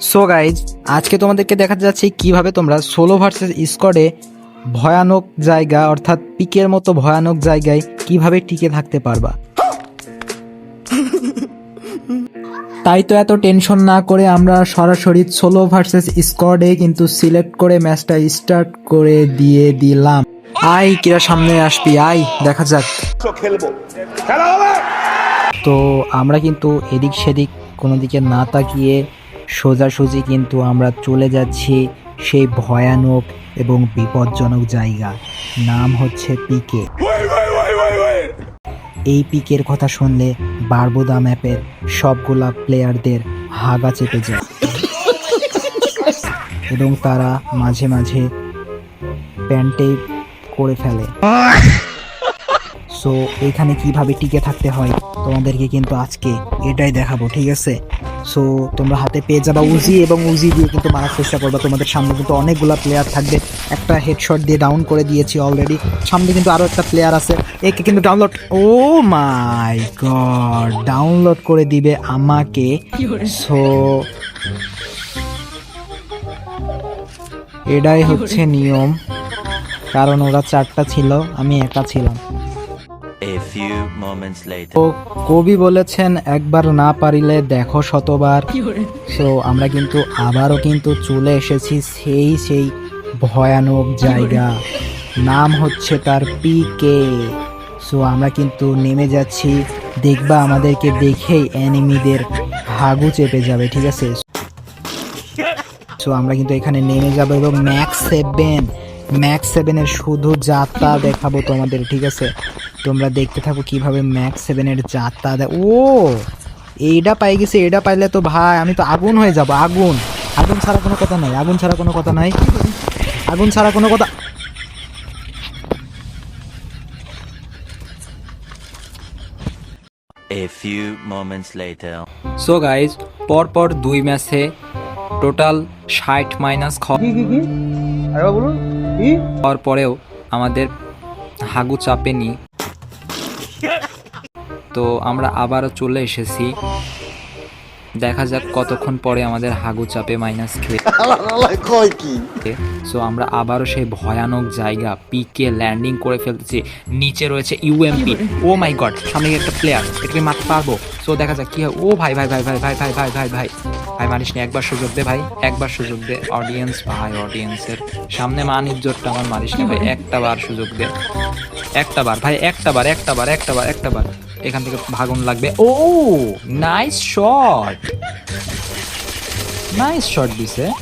So guys আজকে তোমাদেরকে দেখাতে যাচ্ছি কীভাবে তোমরা সোলো ভার্সেস স্কোয়াডে ভয়ানক জায়গা, অর্থাৎ পিকের মতো ভয়ানক জায়গায় কীভাবে টিকে থাকতে পারবা। তাই তো এত টেনশন না করে আমরা সরাসরি সোলো ভার্সেস স্কোয়াডে কিন্তু সিলেক্ট করে ম্যাচটা স্টার্ট করে দিয়ে দিলাম। আই কিরা, সামনে আসবি আই দেখা যাক। তো আমরা কিন্তু এদিক সেদিক কোনো দিকে না তাকিয়ে সোজাসুজি কিন্তু আমরা চলে যাচ্ছি সেই ভয়ানক এবং বিপজ্জনক জায়গা। নাম হচ্ছে পিকে। এই পিকের কথা শুনলে বারবুদা ম্যাপের সবগুলা প্লেয়ারদের হাগা চেপে যায়। এবং তারা মাঝে মাঝে প্যান্টে করে ফেলে। সো এখানে কীভাবে টিকে থাকতে হয় তোমাদেরকে কিন্তু আজকে এটাই দেখাবো, ঠিক আছে? সো তোমরা হাতে পেয়ে যাবা উজি এবং উজি দিয়ে কিন্তু মারার চেষ্টা করবা। তোমাদের সামনে কিন্তু অনেকগুলা প্লেয়ার থাকবে। একটা হেডশট দিয়ে ডাউন করে দিয়েছি অলরেডি সামনে কিন্তু আরও একটা প্লেয়ার আছে। একে কিন্তু download oh my god download করে দিবে আমাকে। সো এটাই হচ্ছে নিয়ম। কারণ ওরা চারটা ছিল, আমি একা ছিলাম। তো কবি বলেছেন একবার না পারিলে দেখো শতবার। সো আমরা কিন্তু আবারও কিন্তু চলে এসেছি সেই সেই ভয়ানক জায়গা। নাম হচ্ছে তার পি কে সো আমরা কিন্তু নেমে যাচ্ছি। দেখবা আমাদেরকে দেখেই অ্যানিমিদের হাগু চেপে যাবে ঠিক আছে? সো আমরা কিন্তু এখানে নেমে যাব এবং ম্যাক্স সেভেন ম্যাক্স সেভেনের শুধু যাত্রা দেখাবো তোমাদের ঠিক আছে? তোমরা দেখতে থাকো কীভাবে ম্যাক্স সেভেনের যাত্রা দেয় ও! এইটা পাই গেছে এটা পাইলে তো ভাই আমি তো আগুন হয়ে যাব আগুন। আগুন ছাড়া কোনো কথা নাই আগুন ছাড়া কোনো কথা নাই। আগুন ছাড়া কোনো কথা A few moments later. So guys পরপর দুই ম্যাচে টোটাল ষাট মাইনাস খাওয়ার পরেও আমাদের হাগু চাপেনি। তো আমরা আবারও চলে এসেছি। দেখা যাক কতক্ষণ পরে আমাদের হাগু চাপে মাইনাস খেয়ে সো আমরা আবারও সেই ভয়ানক জায়গা পিকে ল্যান্ডিং করে ফেলতেছি। নিচে রয়েছে ইউএমপি ও মাই গড সামনে একটা প্লেয়ার এটাকে মারতে পারব? সো দেখা যাক কি হয়। ও ভাই ভাই ভাই ভাই ভাই ভাই ভাই ভাই ভাই। ভাই মানিস নি একবার সুযোগ দে ভাই। একবার সুযোগ দে। অডিয়েন্স ভাই অডিয়েন্সের সামনে মান ইজ্জতটা আমার মানিস না ভাই। একটা বার সুযোগ দে। একটা বার ভাই একটা বার একটা বার একটা বার একটা বার। এখান থেকে ভাগুন লাগবে। ও nice shot Nice shot, Bise.